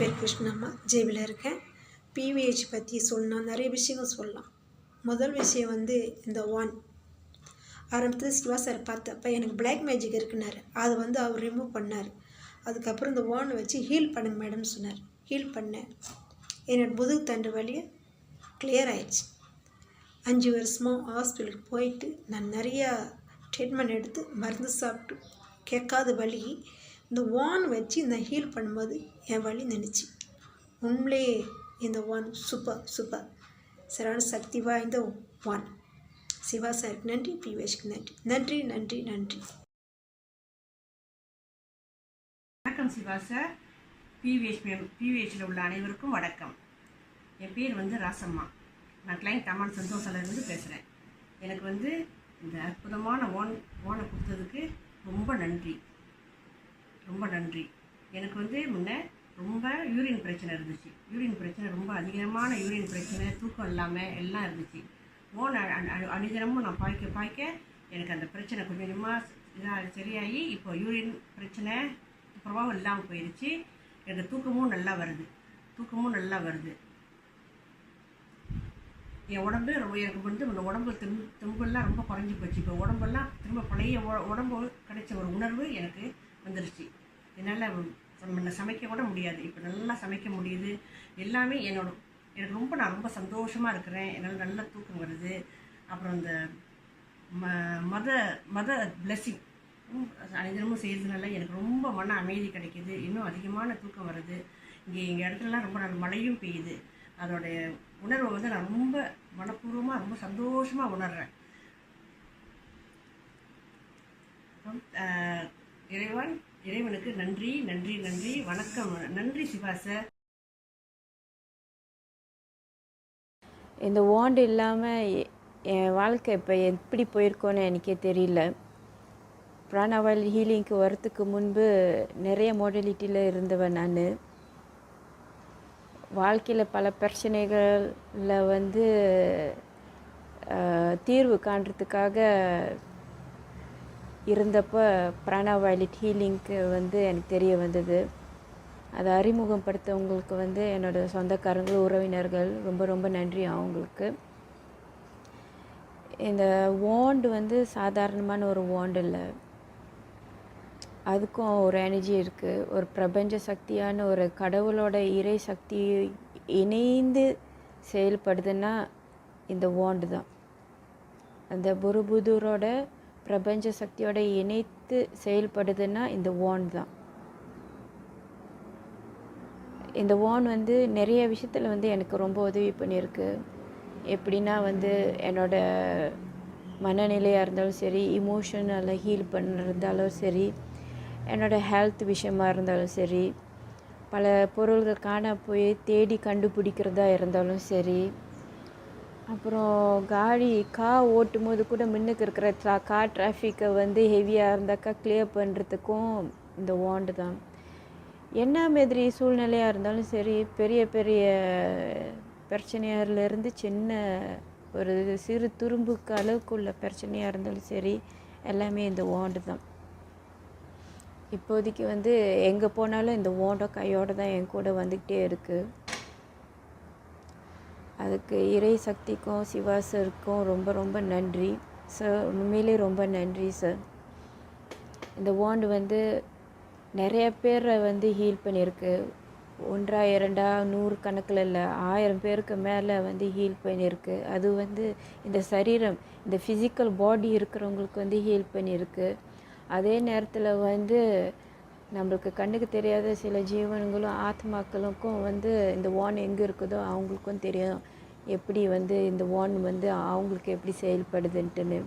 பேர் கிருஷ்ணம்மா ஜேபியில் இருக்கேன். பிவிஹெச் பற்றி சொல்லணும். நிறைய விஷயங்கள் சொல்லலாம். முதல் விஷயம் வந்து இந்த ஒன் ஆரம்பத்தில் சிவா சார் பார்த்தப்ப எனக்கு பிளாக் மேஜிக் இருக்குனாரு அதை வந்து அவர் ரிமூவ் பண்ணார். அதுக்கப்புறம் இந்த ஓனை வச்சு ஹீல் பண்ணுங்க மேடம் சொன்னார். ஹீல் பண்ணேன். என்னோட முதுகு தண்டு வழியை கிளியர் ஆயிடுச்சு. அஞ்சு வருஷமாக ஹாஸ்பிட்டலுக்கு போயிட்டு நான் நிறையா ட்ரீட்மெண்ட் எடுத்து மருந்து சாப்பிட்டு கேட்காத வழி இந்த வான் வச்சு இந்த ஹீல் பண்ணும்போது என் வழி நினச்சி உண்மையிலே இந்த வான் சூப்பர் சூப்பர். சரான சக்தி வாய்ந்த வான். சிவா சாருக்கு நன்றி பிவேஷ்க்கு நன்றி. நன்றி நன்றி நன்றி. வணக்கம் சிவா சார். பிவிஹெச் பிவிஹெச்சில் உள்ள அனைவருக்கும் வணக்கம். என் பேர் வந்து ராசம்மா. நான் கிளைண்ட் அம்மான் சந்தோஷலேருந்து பேசுகிறேன் எனக்கு வந்து இந்த அற்புதமான ஓன் ஓனை கொடுத்ததுக்கு ரொம்ப நன்றி. ரொம்ப நன்றி. எனக்கு வந்து முன்ன ரொம்ப யூரின் பிரச்சனை இருந்துச்சு. யூரின் பிரச்சனை ரொம்ப அதிகமான யூரின் பிரச்சனை தூக்கம் இல்லாமல் எல்லாம் இருந்துச்சு. ஓன் அ- அனுதினமும் நான் பாய்க்க பாய்க்க எனக்கு அந்த பிரச்சனை கொஞ்சம் கொஞ்சமாக இதாக சரியாகி இப்போ யூரின் பிரச்சனை பிரபாவம் இல்லாமல் போயிடுச்சு எனக்கு தூக்கமும் நல்லா வருது. தூக்கமும் நல்லா வருது. என் உடம்பு ரொம்ப எனக்கு வந்து உடம்பு தெம்பு தெம்பெல்லாம் ரொம்ப குறைஞ்சி போச்சு. இப்போ உடம்பெல்லாம் திரும்ப பழைய உ- உடம்பு கிடைச்ச ஒரு உணர்வு எனக்கு வந்துருச்சு. என்னால் நம்ம சமைக்க கூட முடியாது. இப்போ நல்லா சமைக்க முடியுது. எல்லாமே என்னோட எனக்கு ரொம்ப நான் ரொம்ப சந்தோஷமாக இருக்கிறேன். என்னால் நல்ல தூக்கம் வருது. அப்புறம் இந்த ம மத மத பிளெஸ்ஸிங் அனைதினமும் செய்கிறதுனால எனக்கு ரொம்ப மன அமைதி கிடைக்கிது. இன்னும் அதிகமான தூக்கம் வருது. இங்கே எங்கள் இடத்துலலாம் ரொம்ப நல்ல மழையும் பெய்யுது. அதோடைய உணர்வை வந்து நான் ரொம்ப மனப்பூர்வமாக ரொம்ப சந்தோஷமாக உணர்கிறேன் அப்புறம், இறைவன் இறைவனுக்கு நன்றி நன்றி நன்றி. வணக்கம். நன்றி சிவாச இந்த ஓண்டு இல்லாமல் என் வாழ்க்கை இப்போ எப்படி போயிருக்கோன்னு எனக்கே தெரியல. பிராணவால் ஹீலிங்க்கு வரத்துக்கு முன்பு நிறைய மாடலிட்டியில் இருந்தவன் நான். வாழ்க்கையில் பல பிரச்சனைகளில் வந்து தீர்வு காண்றதுக்காக இருந்தப்போ பிராணவாலிட் ஹீலிங்க்கு வந்து எனக்கு தெரிய வந்தது. அதை அறிமுகப்படுத்தவங்களுக்கு வந்து என்னோடய சொந்தக்காரங்கள் உறவினர்கள் ரொம்ப ரொம்ப நன்றி அவங்களுக்கு. இந்த வாண்டு வந்து சாதாரணமான ஒரு வாண்டு இல்லை. அதுக்கும் ஒரு எனர்ஜி இருக்குது ஒரு பிரபஞ்ச சக்தியான ஒரு கடவுளோட இறை சக்தி இணைந்து செயல்படுதுன்னா இந்த வாண்டு தான். அந்த புருபுதூரோட பிரபஞ்ச சக்தியோட இணைத்து செயல்படுதுன்னா இந்த ஓன் தான். இந்த வான் வந்து நிறைய விஷயத்தில் வந்து எனக்கு ரொம்ப உதவி பண்ணியிருக்கு. எப்படின்னா வந்து என்னோட மனநிலையாக இருந்தாலும் சரி இமோஷனலை ஹீல் பண்ணுறதாலும் சரி என்னோட ஹெல்த் விஷயமாக இருந்தாலும் சரி பல பொருள்கள் காண போய் தேடி கண்டுபிடிக்கிறதா இருந்தாலும் சரி அப்புறம் காடி கார் ஓட்டும் போது கூட முன்னுக்கு இருக்கிற ட்ரா கார் டிராஃபிக்கை வந்து ஹெவியாக இருந்தாக்கா கிளியர் பண்ணுறதுக்கும் இந்த வாண்டு தான். என்ன மாதிரி சூழ்நிலையாக இருந்தாலும் சரி பெரிய பெரிய பிரச்சனையிலேருந்து சின்ன ஒரு சிறு துரும்புக்கு அளவுக்குள்ள பிரச்சனையாக இருந்தாலும் சரி எல்லாமே இந்த வாண்டு தான். இப்போதைக்கு வந்து எங்கே போனாலும் இந்த ஓண்டை கையோடு தான் என் கூட வந்துக்கிட்டே இருக்குது அதுக்கு இறை சக்திக்கும் சிவா சருக்கும் ரொம்ப ரொம்ப நன்றி. சார் உண்மையிலே ரொம்ப நன்றி சார் இந்த வாண்டு வந்து நிறைய பேரை வந்து ஹீல் பண்ணியிருக்கு. ஒன்றா இரண்டா நூறு கணக்கில் இல்லை ஆயிரம் பேருக்கு மேலே வந்து ஹீல் பண்ணியிருக்கு. அது வந்து இந்த சரீரம் இந்த ஃபிசிக்கல் பாடி இருக்கிறவங்களுக்கு வந்து ஹீல் பண்ணியிருக்கு. அதே நேரத்தில் வந்து நம்மளுக்கு கண்ணுக்கு தெரியாத சில ஜீவன்களும் ஆத்மாக்களுக்கும் வந்து இந்த வான் எங்கே இருக்குதோ அவங்களுக்கும் தெரியும். எப்படி வந்து இந்த வான் வந்து அவங்களுக்கு எப்படி செயல்படுதுன்ட்டுன்னு.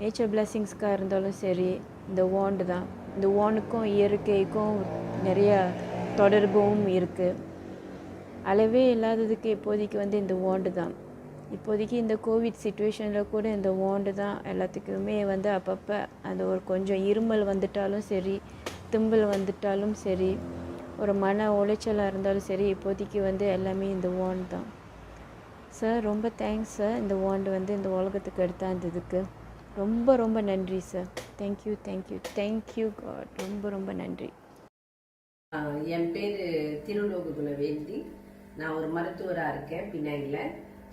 நேச்சர் பிளெஸ்ஸிங்ஸ்க்காக இருந்தாலும் சரி இந்த வாண்டு தான். இந்த வானுக்கும் இயற்கைக்கும் நிறைய தொடர்பும் இருக்குது அளவே இல்லாததுக்கு இப்போதைக்கு வந்து இந்த வாண்டு தான். இப்போதைக்கு இந்த கோவிட் சுச்சுவேஷனில் கூட இந்த வாண்டு தான். எல்லாத்துக்குமே வந்து அப்பப்போ அந்த ஒரு கொஞ்சம் இருமல் வந்துட்டாலும் சரி தும்பல் வந்துட்டாலும் சரி ஒரு மன உளைச்சலாக இருந்தாலும் சரி இப்போதைக்கு வந்து எல்லாமே இந்த வாண்ட் தான். சார் ரொம்ப தேங்க்ஸ் சார் இந்த வாண்டு வந்து இந்த உலகத்துக்கு எடுத்தாந்ததுக்கு. ரொம்ப ரொம்ப நன்றி sir thank you thank you thank you God ரொம்ப ரொம்ப நன்றி. என் பேர் திருலோக வேண்டி நான் ஒரு மருத்துவராக இருக்கேன் பினாங்கில்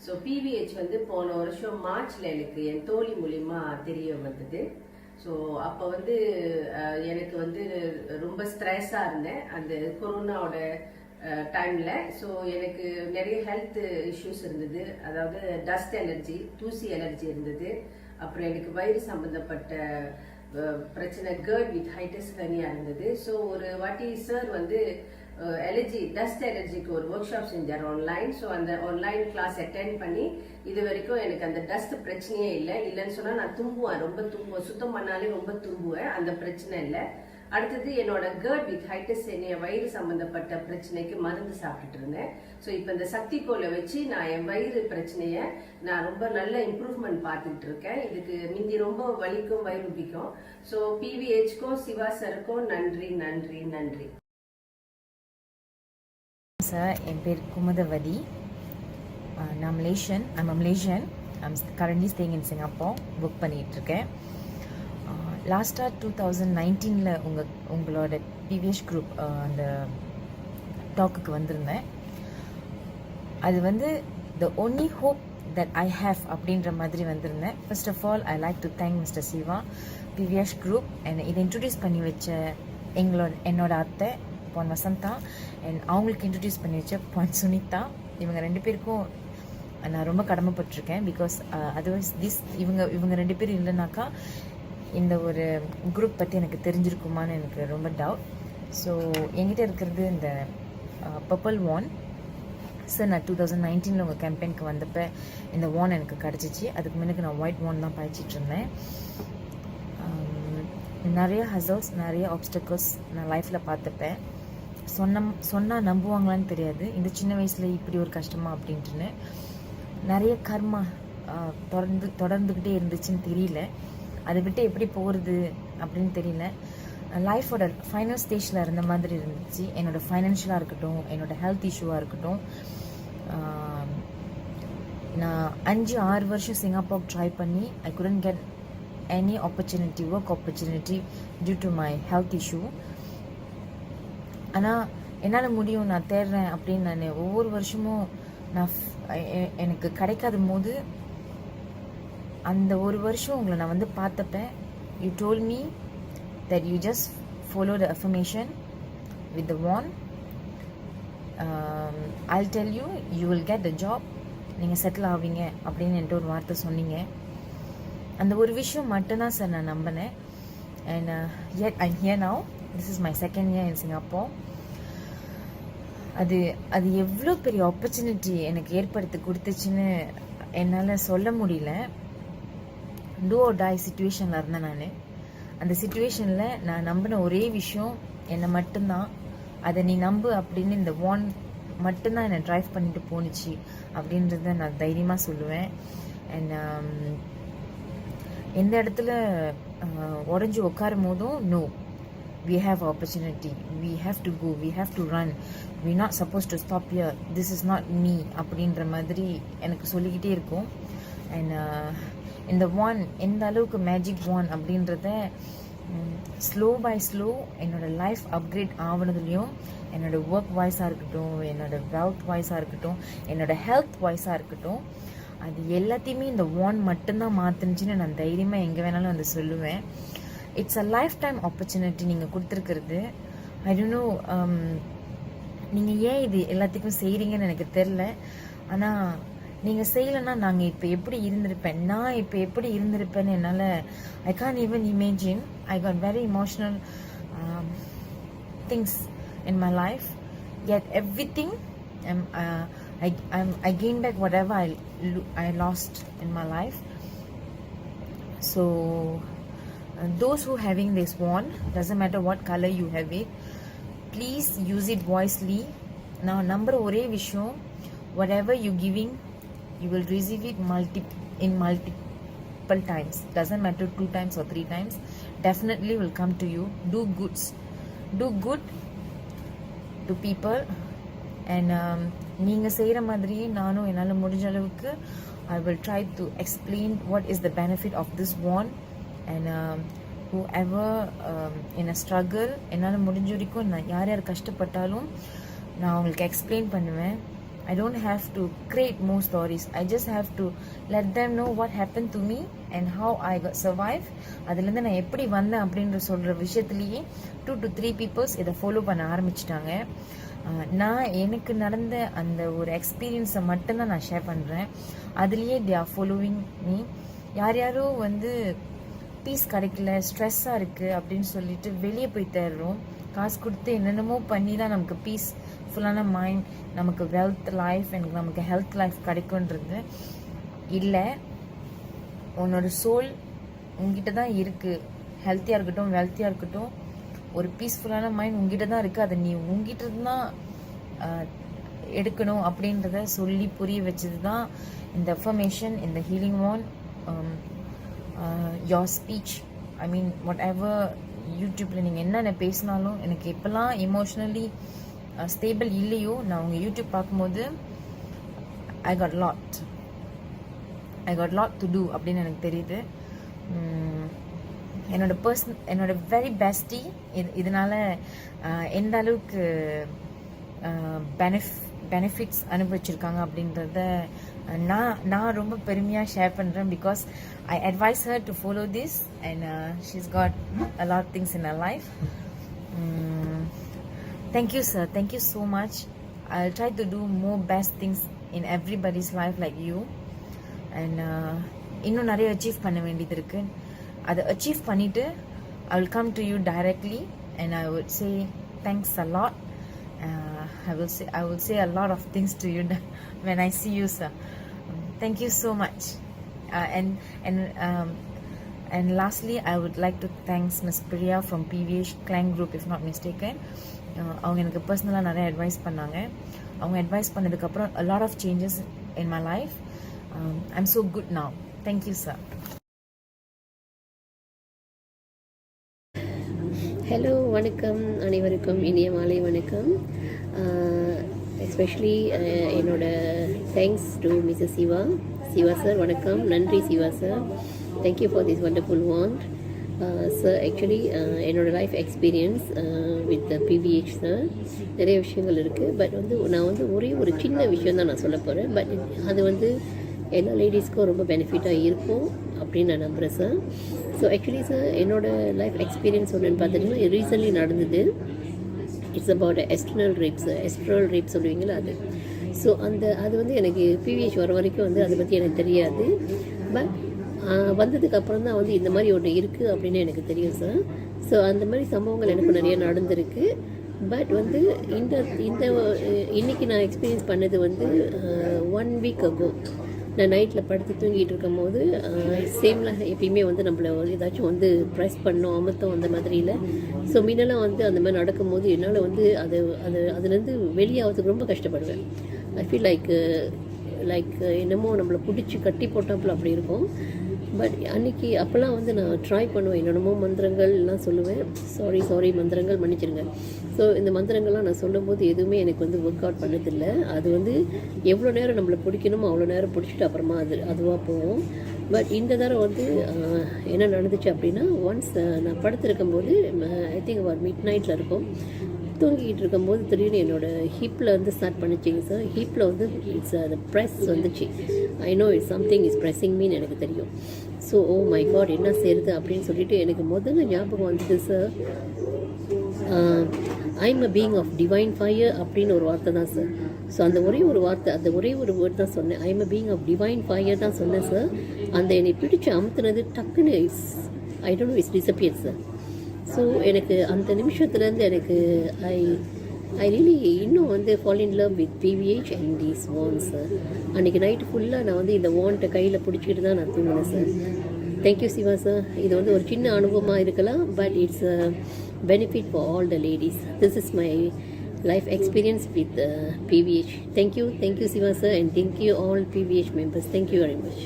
ஸோ பிவிஹெச் வந்து போன வருஷம் மார்ச்சில் எனக்கு என் தோழி மூலிமா தெரிய வந்தது. ஸோ அப்போ வந்து எனக்கு வந்து ரொம்ப ஸ்ட்ரெஸ்ஸாக இருந்தேன். அந்த கொரோனாவோட டைமில் ஸோ எனக்கு நிறைய ஹெல்த் இஷ்யூஸ் இருந்தது. அதாவது டஸ்ட் அலர்ஜி தூசி அலர்ஜி இருந்தது. அப்புறம் எனக்கு வயிறு சம்மந்தப்பட்ட பிரச்சனை கேர்ட் வித் ஹைட்டஸ் தனியாக இருந்தது. ஸோ ஒரு வாட்டி சார் வந்து எலர்ஜி டஸ்ட் எலர்ஜிக்கு ஒரு ஒர்க் ஷாப் செஞ்சார் ஆன்லைன் ஸோ அந்த ஆன்லைன் கிளாஸ் அட்டென்ட் பண்ணி இது வரைக்கும் எனக்கு அந்த டஸ்ட் பிரச்சனையே இல்லை. இல்லைன்னு சொன்னால் நான் தும்புவேன் ரொம்ப தும்புவேன் சுத்தம் பண்ணாலே ரொம்ப தும்புவேன் அந்த பிரச்சனை இல்லை. அடுத்தது என்னோட கேர்ட் வித் ஹைட்டஸ் என்னைய வயிறு சம்பந்தப்பட்ட பிரச்சனைக்கு மருந்து சாப்பிட்டுட்டு இருந்தேன். ஸோ இப்போ இந்த சக்தி கோலை வச்சு நான் என் வயிறு பிரச்சனையை நான் ரொம்ப நல்ல இம்ப்ரூவ்மெண்ட் பார்த்துட்டு இருக்கேன். இதுக்கு மிந்தி ரொம்ப வலிக்கும் வயிறு பிடிக்கும் ஸோ பிவிஹெச்க்கும் சிவா சருக்கும் நன்றி நன்றி நன்றி. சார் என் பேர் குமுதவதி. நான் Malaysian I'm Malaysian I'm currently staying in Singapore book பண்ணிகிட்ருக்கேன் லாஸ்ட்டாக டூ தௌசண்ட் நைன்டீனில் உங்கள் உங்களோட பிவிஎஸ் குரூப் அந்த டாக்குக்கு வந்திருந்தேன். அது வந்து the only hope that I have அப்படின்ற மாதிரி வந்திருந்தேன். First of all I like to thank mister Siva PVS group என்னை இதை இன்ட்ரடியூஸ் பண்ணி வச்ச எங்களோட என்னோட அத்தை பொன் வசந்தா அண்ட் அவங்களுக்கு இன்ட்ரடியூஸ் பண்ணி வச்ச பொன் சுனிதா இவங்க ரெண்டு பேருக்கும் நான் ரொம்ப கடமைப்பட்டிருக்கேன் பிகாஸ் அதர்வைஸ் திஸ் இவங்க இவங்க ரெண்டு பேர் இல்லைனாக்கா இந்த ஒரு குரூப் பற்றி எனக்கு தெரிஞ்சிருக்குமான்னு எனக்கு ரொம்ப டவுட் ஸோ என்கிட்ட இருக்கிறது இந்த பர்பிள் வான் சார் நான் டூ தௌசண்ட் நைன்டீனில் உங்கள் கேம்பெயினுக்கு வந்தப்போ இந்த வான் எனக்கு கிடச்சிச்சு. அதுக்கு முன்னுக்கு நான் ஒயிட் வான் தான் பாய்ச்சிட்டு இருந்தேன். Um, நிறைய ஹசல்ஸ் நிறைய ஆப்ஸ்டக்கல்ஸ் நான் லைஃப்பில் பார்த்துப்பேன். சொன்ன சொன்னால் நம்புவாங்களான்னு தெரியாது. இந்த சின்ன வயசில் இப்படி ஒரு கஷ்டமா அப்படின்ட்டுன்னு நிறைய கர்மா தொடர்ந்து தொடர்ந்துக்கிட்டே இருந்துச்சுன்னு தெரியல. அதை விட்டு எப்படி போகிறது அப்படின்னு தெரியல. லைஃபோட ஃபைனல் ஸ்டேஜில் இருந்த மாதிரி இருந்துச்சு. என்னோட ஃபைனான்ஷியலாக இருக்கட்டும் என்னோட ஹெல்த் இஷ்யூவாக இருக்கட்டும். நான் அஞ்சு ஆறு வருஷம் சிங்கப்பூர் ட்ரை பண்ணி I couldn't get any opportunity work opportunity due to my health issue ஆனால் என்னால் முடியும் நான் தேடுறேன் அப்படின்னு நான் ஒவ்வொரு வருஷமும் நான் எனக்கு கிடைக்காத போது அந்த ஒரு வருஷம் உங்களை நான் வந்து பார்த்தப்பேன் you told me that you just follow the affirmation with the wand I tell you you will get the job நீங்கள் செட்டில் ஆவீங்க அப்படின்னு என்கிட்ட ஒரு வார்த்தை சொன்னீங்க. அந்த ஒரு விஷயம் மட்டும்தான் சார் நான் நம்பினேன். And uh, yet I here now. This is my second year in Singapore அது அது எவ்வளோ பெரிய ஆப்பர்ச்சுனிட்டி எனக்கு ஏற்படுத்தி கொடுத்துச்சுன்னு என்னால் சொல்ல முடியல. டூ ஓ டாய் சுச்சுவேஷனில் இருந்தேன் நான். அந்த சுச்சுவேஷனில் நான் நம்பின ஒரே விஷயம் என்னை மட்டும்தான். அதை நீ நம்பு அப்படின்னு இந்த வான் மட்டும்தான் என்னை ட்ரைவ் பண்ணிட்டு போணுச்சு அப்படின்றத நான் தைரியமாக சொல்லுவேன். அண்ட் um, எந்த இடத்துல உடஞ்சி உட்காரும் போதும் no we have opportunity. We have to go. We have to run. We not supposed to stop here. This is not me. அப்படின்ற மாதிரி எனக்கு சொல்லிக்கிட்டே இருக்கும். அண்ட் uh, இந்த வான் எந்த அளவுக்கு மேஜிக் வான் அப்படின்றத ஸ்லோ பை ஸ்லோ என்னோடய லைஃப் அப்கிரேட் ஆகுனதுலேயும் என்னோடய ஒர்க் வாய்ஸாக இருக்கட்டும் என்னோட வெல்த் வாய்ஸாக இருக்கட்டும் என்னோட ஹெல்த் வாய்ஸாக இருக்கட்டும் அது எல்லாத்தையுமே இந்த வான் மட்டும்தான் மாற்றுனுச்சுன்னு நான் தைரியமாக எங்கே வேணாலும் வந்து சொல்லுவேன். It's a lifetime opportunity நீங்கள் கொடுத்துருக்குறது ஐ டோன்ட் நோ um, நீங்கள் ஏன் இது எல்லாத்துக்கும் செய்கிறீங்கன்னு எனக்கு தெரில ஆனால் நீங்கள் செய்யலைன்னா நாங்கள் இப்போ எப்படி இருந்திருப்பேன்? நான் இப்போ எப்படி இருந்திருப்பேன்னு என்னால் I can't even imagine I got very emotional things in my life. Yet everything um, I I I'm, back gain I whatever I lost in my life so life so uh, those who having this wand doesn't matter what color you have it please use it wisely now number ஒரே விஷயம் whatever you giving you will receive it multi in multiple times doesn't matter two times or three times definitely will come to you do goods do good to people and um, நீங்கள் செய்கிற மாதிரியே நானும் என்னால் முடிஞ்ச அளவுக்கு I will try to explain what is the benefit of this one and whoever in a struggle என்னால் முடிஞ்ச வரைக்கும் நான் யார் யார் கஷ்டப்பட்டாலும் நான் அவங்களுக்கு எக்ஸ்பிளைன் பண்ணுவேன். I don't have to create more stories I just have to let them know what happen to me and how I survive அதுலேருந்து நான் எப்படி வந்தேன் அப்படின்ற சொல்கிற விஷயத்துலேயே டூ டு த்ரீ பீப்புள்ஸ் இதை ஃபாலோ பண்ண ஆரம்பிச்சிட்டாங்க. நான் எனக்கு நடந்த அந்த ஒரு எக்ஸ்பீரியன்ஸை மட்டும்தான் நான் ஷேர் பண்ணுறேன் அதுலேயே தே ஆர் ஃபாலோவிங் மீ யார் யாரோ வந்து பீஸ் கிடைக்கல ஸ்ட்ரெஸ்ஸாக இருக்குது அப்படின்னு சொல்லிட்டு வெளியே போய் தேடுறோம். காசு கொடுத்து என்னென்னமோ பண்ணி தான் நமக்கு பீஸ் ஃபுல்லான மைண்ட் நமக்கு வெல்த் லைஃப் எனக்கு நமக்கு ஹெல்த் லைஃப் கிடைக்குன்றது இல்லை. உன்னோட சோல் உங்ககிட்ட தான் இருக்குது ஹெல்த்தியாக இருக்கட்டும் வெல்த்தியாக இருக்கட்டும் ஒரு பீஸ்ஃபுல்லான மைண்ட் உங்ககிட்ட தான் இருக்குது அதை நீ உங்ககிட்ட தான் எடுக்கணும் அப்படின்றத சொல்லி புரிய வச்சது தான் இந்த அஃபர்மேஷன் இந்த healing on your speech I mean whatever யூடியூப்பில் நீங்கள் என்னென்ன பேசினாலும் எனக்கு எப்போல்லாம் எமோஷ்னலி ஸ்டேபிள் இல்லையோ நான் உங்கள் யூடியூப் பார்க்கும்போது I got lot I got lot to do அப்படின்னு எனக்கு தெரியுது. என்னோட பர்சன் என்னோட வெரி பெஸ்டி இது இதனால் uh, எந்த அளவுக்கு uh, பெனிஃப் பெனிஃபிட்ஸ் அனுபவிச்சிருக்காங்க அப்படின்றத நான் நான் ரொம்ப பெருமையாக ஷேர் பண்ணுறேன் because I advise her to follow this and she's got a lot things in a life thank you sir thank you so much I try to do more best more in everybody's life like you and இன்னும் நிறைய achieve பண்ண வேண்டியது இருக்கு. அதை achieve பண்ணிட்டு I will come to you directly and I would say thanks a lot I will say I will say a of things to you when I see you sir Thank you so much. Uh, and and um, and lastly, I would like to thanks Miss Priya from PVH Clan Group, if not mistaken. அவங்க எனக்கு பர்சனலாக நிறைய advice பண்ணாங்க அவங்க advise பண்ணதுக்கப்புறம் lot of changes in my life I am so good now thank you sir hello வணக்கம் அனைவருக்கும் இனிய மாலை வணக்கம் எஸ்பெஷலி uh, என்னோட thanks to Mrs Siva Siva sir வணக்கம். நன்றி Siva sir thank you for this wonderful want sir actually என்னோடய life experience with PVH sir நிறைய விஷயங்கள் இருக்குது பட் வந்து நான் வந்து ஒரே ஒரு சின்ன விஷயம் தான் நான் சொல்ல போகிறேன் பட் அது வந்து எல்லா லேடிஸ்க்கும் ரொம்ப பெனிஃபிட்டாக இருக்கும் அப்படின்னு நான் நம்புகிறேன் சார் ஸோ ஆக்சுவலி சார் என்னோடய லைஃப் எக்ஸ்பீரியன்ஸ் ஒன்றுன்னு பார்த்துட்டிங்கன்னா ரீசன்ட்லி நடந்தது. It's about astral wraps astral wrap சொல்லுவீங்களா அது? ஸோ அந்த அது வந்து எனக்கு பிவிஹெச் வர வரைக்கும் வந்து அதை பற்றி எனக்கு தெரியாது. பட் வந்ததுக்கு அப்புறம் தான் வந்து இந்த மாதிரி ஒன்று இருக்குது அப்படின்னு எனக்கு தெரியும் சார் ஸோ அந்த மாதிரி சம்பவங்கள் எனக்கு நிறைய நடந்திருக்கு. பட் வந்து இந்த இந்த இன்றைக்கி இன்னைக்கு நான் எக்ஸ்பீரியன்ஸ் பண்ணது வந்து ஒன் வீக் அகோ நான் நைட்டில் படுத்து தூங்கிட்டு இருக்கும் போது சேமில் எப்பயுமே வந்து நம்மளை ஏதாச்சும் வந்து ப்ரெஸ் பண்ணோம் அமுத்தம் அந்த மாதிரி இல்லை ஸோ முன்னெல்லாம் வந்து அந்த மாதிரி நடக்கும்போது என்னால் வந்து அது அது அதுலேருந்து வெளியாகிறதுக்கு ரொம்ப கஷ்டப்படுவேன். ஐ ஃபீல் லைக் லைக் என்னமோ நம்மளை பிடிச்சி கட்டி போட்டாப்புல அப்படி இருக்கும். பட் அன்னைக்கு அப்போல்லாம் வந்து நான் ட்ரை பண்ணுவேன். என்னென்னமோ மந்திரங்கள் எல்லாம் சொல்லுவேன். சாரி சாரி மந்திரங்கள் மன்னிச்சிருங்க. ஸோ இந்த மந்திரங்கள்லாம் நான் சொல்லும்போது எதுவுமே எனக்கு வந்து ஒர்க் அவுட் பண்ணதில்லை. அது வந்து எவ்வளோ நேரம் நம்மளை பிடிக்கணுமோ அவ்வளோ நேரம் பிடிச்சிட்டு அப்புறமா அது அதுவாக போவோம் பட் இந்த தடவை வந்து என்ன நடந்துச்சு அப்படின்னா ஒன்ஸ் நான் படுத்திருக்கும்போது ஐ திங்க் ஒரு மிட் நைட்டில் இருக்கும். தூங்கிக்கிட்டு இருக்கும்போது திடீர்னு என்னோடய ஹிப்பில் வந்து ஸ்டார்ட் பண்ணிச்சிங்க சார் ஹிப்பில் வந்து இட்ஸ் அந்த ப்ரெஸ் வந்துச்சு. I know it something is pressing mean எனக்கு தெரியும். ஸோ ஓ மை காட் என்ன செய்யுது அப்படின்னு சொல்லிட்டு எனக்கு முதல்ல ஞாபகம் வந்தது sir I'm a being of divine fire அப்படின்னு ஒரு வார்த்தை தான் சார் ஸோ அந்த ஒரே ஒரு வார்த்தை அந்த ஒரே ஒரு வேர்ட் தான் சொன்னேன். I'm a being of divine fire தான் சொன்னேன் சார் அந்த என்னை பிடிச்சி அமுத்துனது டக்குன்னு it's I don't know it's disappear sir so எனக்கு அந்த நிமிஷத்துலேருந்து எனக்கு ஐ ஐ ரியலி இன்னும் வந்து fall in love with PVH and these one sir அன்றைக்கி நைட்டு ஃபுல்லாக நான் வந்து இந்த வான்ட்டை கையில் பிடிச்சிக்கிட்டு தான் நான் தூங்கினேன் சார் தேங்க்யூ சிவா சார் இது வந்து ஒரு சின்ன அனுபவமாக இருக்கலாம் but it's benefit for all the ladies this is my life experience with PVH thank you thank you Siva sir and thank you all PVH members thank you very much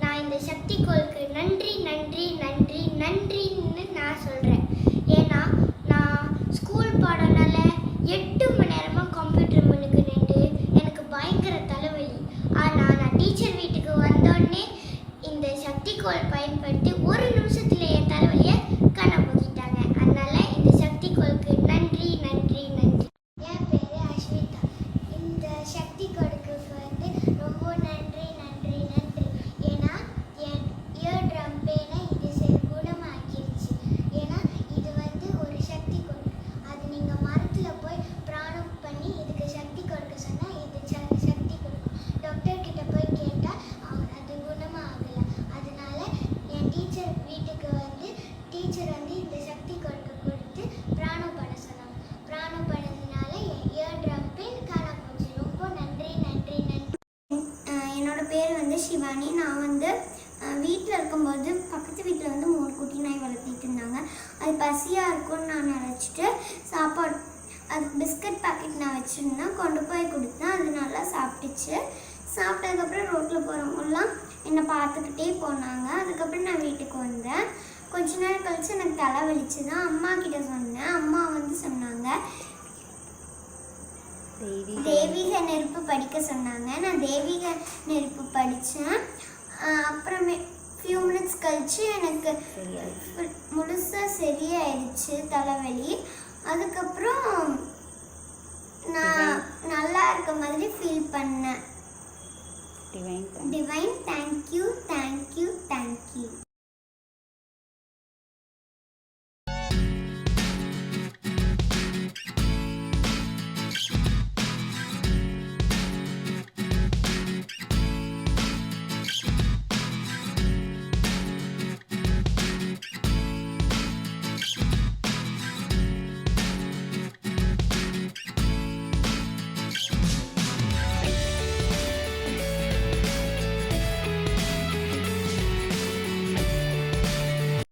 நான் இந்த சக்தி கோளுக்கு நன்றி நன்றி நன்றி நன்றின்னு நான் சொல்கிறேன் ஏன்னா நான் ஸ்கூல் பாடனால எட்டு மணி நேரமாக கம்ப்யூட்டர் முன்னுக்கு நின்று எனக்கு பயங்கர தலைவலி ஆனால் நான் டீச்சர் வீட்டுக்கு வந்தோடனே இந்த சக்தி கோள் பயன்படுத்தி முன்னாடி நான் வந்து வீட்டில் இருக்கும்போது பக்கத்து வீட்டில் வந்து மூணு குட்டி நாய் வளர்த்திட்டு இருந்தாங்க அது பசியாக இருக்கும்னு நான் நினச்சிட்டு சாப்பாடு அது பிஸ்கட் பாக்கெட் நான் வச்சுருந்தேன் கொண்டு போய் கொடுத்தேன் அது நல்லா சாப்பிட்டுச்சு சாப்பிட்டதுக்கப்புறம் ரோட்டில் போகிறவங்கலாம் என்னை பார்த்துக்கிட்டே போனாங்க. அதுக்கப்புறம் நான் வீட்டுக்கு வந்தேன். கொஞ்ச நேரம் கழிச்சு எனக்கு தலை வலிச்சுது அம்மா கிட்ட சொன்னேன். அம்மா வந்து சொன்னாங்க தெய்வீக நெருப்பு படிக்க சொன்னாங்க. நான் தெய்வீக நெருப்பு படித்தேன் அப்புறமே ஃபியூ மினிட்ஸ் கழிச்சு எனக்கு முழுசாக சரியாயிடுச்சு தலைவலி. அதுக்கப்புறம் நான் நல்லா இருக்க மாதிரி ஃபீல் பண்ணேன். Divine thank you thank you thank